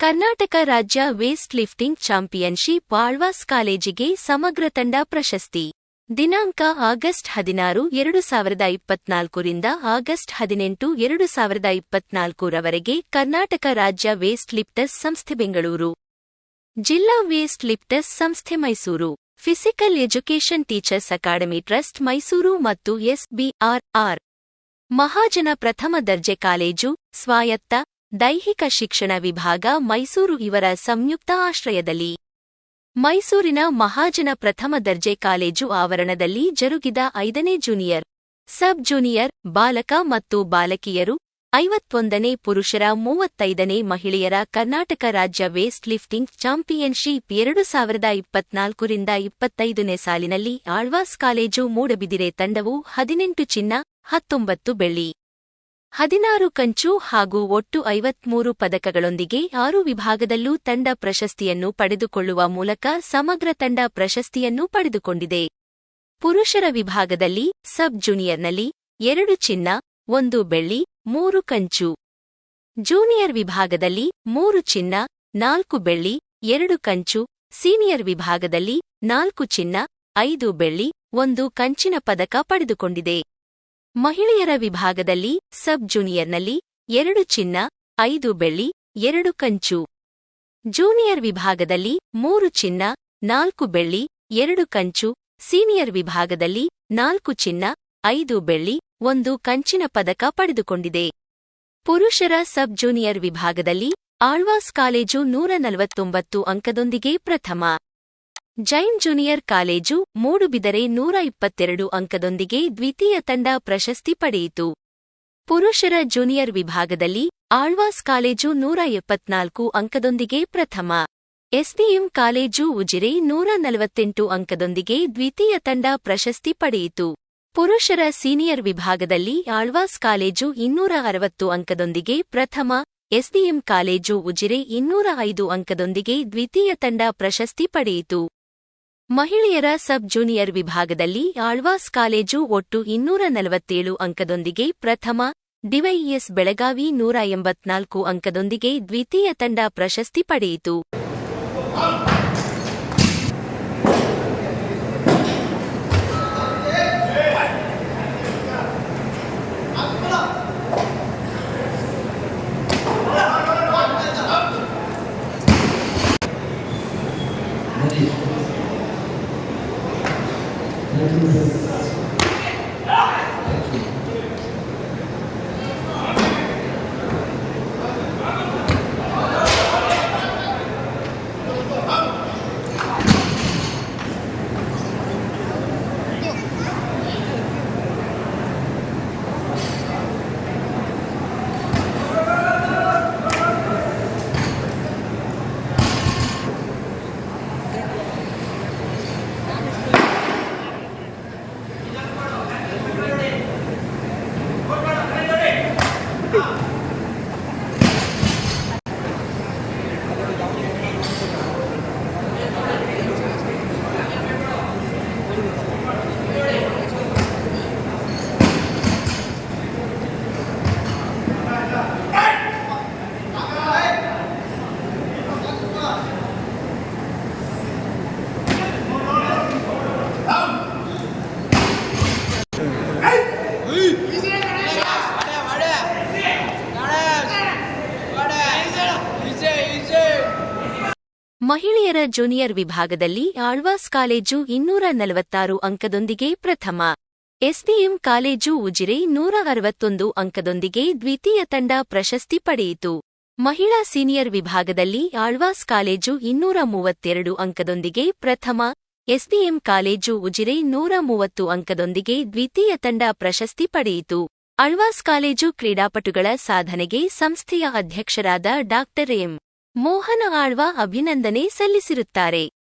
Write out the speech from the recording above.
ಕರ್ನಾಟಕ ರಾಜ್ಯ waste lifting championship Alva's ಕಾಲೇಜಿಗೆ ಸಮಗ್ರ ತಂಡ ಪ್ರಶಸ್ತಿ. ದಿನಾಂಕ ಆಗಸ್ಟ್ ಹದಿನಾರು, ಎರಡು ಸಾವಿರದ ಇಪ್ಪತ್ನಾಲ್ಕರಿಂದ ಆಗಸ್ಟ್ ಹದಿನೆಂಟು, ಎರಡು ಸಾವಿರದ ಇಪ್ಪತ್ನಾಲ್ಕರವರೆಗೆ ಕರ್ನಾಟಕ ರಾಜ್ಯ ವೇಸ್ಟ್ ಲಿಫ್ಟರ್ಸ್ ಸಂಸ್ಥೆ ಬೆಂಗಳೂರು. ಜಿಲ್ಲಾ ವೇಸ್ಟ್ ಲಿಫ್ಟರ್ಸ್ ಸಂಸ್ಥೆ Mysuru. Physical education teachers academy trust Mysuru ಮತ್ತು ಎಸ್ಬಿಆರ್ಆರ್. ಮಹಾಜನ ಪ್ರಥಮ ದರ್ಜೆ ಕಾಲೇಜು, ಸ್ವಾಯತ್ತ ದೈಹಿಕ ಶಿಕ್ಷಣ ವಿಭಾಗ ಮೈಸೂರು ಇವರ ಸಂಯುಕ್ತ ಆಶ್ರಯದಲ್ಲಿ. ಮೈಸೂರಿನ ಮಹಾಜನ ಪ್ರಥಮ ದರ್ಜೆ ಕಾಲೇಜು ಆವರಣದಲ್ಲಿ ಜರುಗಿದ ಐದನೇ ಜೂನಿಯರ್, ಸಬ್ ಜೂನಿಯರ್, ಬಾಲಕ ಮತ್ತು ಬಾಲಕಿಯರು, ಐವತ್ತೊಂದನೇ ಪುರುಷರ, ಮೂವತ್ತೈದನೇ ಮಹಿಳೆಯರ ಕರ್ನಾಟಕ ರಾಜ್ಯ ವೇಸ್ಟ್ ಲಿಫ್ಟಿಂಗ್ ಚಾಂಪಿಯನ್ಶಿಪ್ ಎರಡು ಸಾವಿರದ ಇಪ್ಪತ್ನಾಲ್ಕರಿಂದ ಇಪ್ಪತ್ತೈದನೇ ಸಾಲಿನಲ್ಲಿ ಆಳ್ವಾಸ್ ಕಾಲೇಜು ಮೂಡಬಿದಿರೆ ತಂಡವು ಹದಿನೆಂಟು ಚಿನ್ನ, ಹತ್ತೊಂಬತ್ತು ಬೆಳ್ಳಿ. ಹದಿನಾರು ಕಂಚು ಹಾಗೂ ಒಟ್ಟು ಐವತ್ಮೂರು ಪದಕಗಳೊಂದಿಗೆ ಆರು ವಿಭಾಗದಲ್ಲೂ ತಂಡ ಪ್ರಶಸ್ತಿಯನ್ನು ಪಡೆದುಕೊಳ್ಳುವ ಮೂಲಕ ಸಮಗ್ರ ತಂಡ ಪ್ರಶಸ್ತಿಯನ್ನು ಪಡೆದುಕೊಂಡಿದೆ. ಪುರುಷರ ವಿಭಾಗದಲ್ಲಿ ಸಬ್ ಜೂನಿಯರ್ನಲ್ಲಿ ಎರಡು ಚಿನ್ನ, ಒಂದು ಬೆಳ್ಳಿ, ಮೂರು ಕಂಚು. ಜೂನಿಯರ್ ವಿಭಾಗದಲ್ಲಿ ಮೂರು ಚಿನ್ನ, ನಾಲ್ಕು ಬೆಳ್ಳಿ, ಎರಡು ಕಂಚು. ಸೀನಿಯರ್ ವಿಭಾಗದಲ್ಲಿ ನಾಲ್ಕು ಚಿನ್ನ, ಐದು ಬೆಳ್ಳಿ, ಒಂದು ಕಂಚಿನ ಪದಕ ಪಡೆದುಕೊಂಡಿದೆ. ಮಹಿಳೆಯರ ವಿಭಾಗದಲ್ಲಿ ಸಬ್ ಜೂನಿಯರ್ನಲ್ಲಿ ಎರಡು ಚಿನ್ನ, ಐದು ಬೆಳ್ಳಿ, ಎರಡು ಕಂಚು. ಜೂನಿಯರ್ ವಿಭಾಗದಲ್ಲಿ ಮೂರು ಚಿನ್ನ, ನಾಲ್ಕು ಬೆಳ್ಳಿ, ಎರಡು ಕಂಚು. ಸೀನಿಯರ್ ವಿಭಾಗದಲ್ಲಿ ನಾಲ್ಕು ಚಿನ್ನ, ಐದು ಬೆಳ್ಳಿ, ಒಂದು ಕಂಚಿನ ಪದಕ ಪಡೆದುಕೊಂಡಿದೆ. ಪುರುಷರ ಸಬ್ ಜೂನಿಯರ್ ವಿಭಾಗದಲ್ಲಿ ಆಳ್ವಾಸ್ ಕಾಲೇಜು ನೂರ ನಲವತ್ತೊಂಬತ್ತು ಅಂಕದೊಂದಿಗೆ ಪ್ರಥಮ. ಜೈನ್ ಜೂನಿಯರ್ ಕಾಲೇಜು ಮೂಡುಬಿದರೆ ನೂರ ಇಪ್ಪತ್ತೆರಡು ಅಂಕದೊಂದಿಗೆ ದ್ವಿತೀಯ ತಂಡ ಪ್ರಶಸ್ತಿ ಪಡೆಯಿತು. ಪುರುಷರ ಜೂನಿಯರ್ ವಿಭಾಗದಲ್ಲಿ ಆಳ್ವಾಸ್ ಕಾಲೇಜು ನೂರ ಎಪ್ಪತ್ನಾಲ್ಕು ಅಂಕದೊಂದಿಗೆ ಪ್ರಥಮ. ಎಸ್ಡಿಎಂ ಕಾಲೇಜು ಉಜಿರೆ ನೂರ ನಲವತ್ತೆಂಟು ಅಂಕದೊಂದಿಗೆ ದ್ವಿತೀಯ ತಂಡ ಪ್ರಶಸ್ತಿ ಪಡೆಯಿತು. ಪುರುಷರ ಸೀನಿಯರ್ ವಿಭಾಗದಲ್ಲಿ ಆಳ್ವಾಸ್ ಕಾಲೇಜು ಇನ್ನೂರ ಅರವತ್ತು ಅಂಕದೊಂದಿಗೆ ಪ್ರಥಮ, ಎಸ್ಡಿಎಂ ಕಾಲೇಜು ಉಜಿರೆ ಇನ್ನೂರ ಐದು ಅಂಕದೊಂದಿಗೆ ದ್ವಿತೀಯ ತಂಡ ಪ್ರಶಸ್ತಿ ಪಡೆಯಿತು. ಮಹಿಳೆಯರ ಸಬ್ ಜೂನಿಯರ್ ವಿಭಾಗದಲ್ಲಿ ಆಳ್ವಾಸ್ ಕಾಲೇಜು ಒಟ್ಟು ಇನ್ನೂರ ನಲವತ್ತೇಳು ಅಂಕದೊಂದಿಗೆ ಪ್ರಥಮ, ಡಿವೈಎಸ್ ಬೆಳಗಾವಿ ನೂರ ಎಂಬತ್ನಾಲ್ಕು ಅಂಕದೊಂದಿಗೆ ದ್ವಿತೀಯ ತಂಡ ಪ್ರಶಸ್ತಿ ಪಡೆಯಿತು. Thank you. ಮಹಿಳೆಯರ ಜೂನಿಯರ್ ವಿಭಾಗದಲ್ಲಿ ಆಳ್ವಾಸ್ ಕಾಲೇಜು ಇನ್ನೂರ ನಲವತ್ತಾರು ಅಂಕದೊಂದಿಗೆ ಪ್ರಥಮ. ಎಸ್ಡಿಎಂ ಕಾಲೇಜು ಉಜಿರೆ ನೂರ ಅರವತ್ತೊಂದು ಅಂಕದೊಂದಿಗೆ ದ್ವಿತೀಯ ತಂಡ ಪ್ರಶಸ್ತಿ ಪಡೆಯಿತು. ಮಹಿಳಾ ಸೀನಿಯರ್ ವಿಭಾಗದಲ್ಲಿ ಆಳ್ವಾಸ್ ಕಾಲೇಜು ಇನ್ನೂರ ಮೂವತ್ತೆರಡು ಅಂಕದೊಂದಿಗೆ ಪ್ರಥಮ. ಎಸ್ಡಿಎಂ ಕಾಲೇಜು ಉಜಿರೆ ನೂರ ಮೂವತ್ತು ಅಂಕದೊಂದಿಗೆ ದ್ವಿತೀಯ ತಂಡ ಪ್ರಶಸ್ತಿ ಪಡೆಯಿತು. ಆಳ್ವಾಸ್ ಕಾಲೇಜು ಕ್ರೀಡಾಪಟುಗಳ ಸಾಧನೆಗೆ ಸಂಸ್ಥೆಯ ಅಧ್ಯಕ್ಷರಾದ ಡಾ ಎಂ. ಮೋಹನ ಆಳ್ವ ಅಭಿನಂದನೆ ಸಲ್ಲಿಸಿರುತ್ತಾರೆ.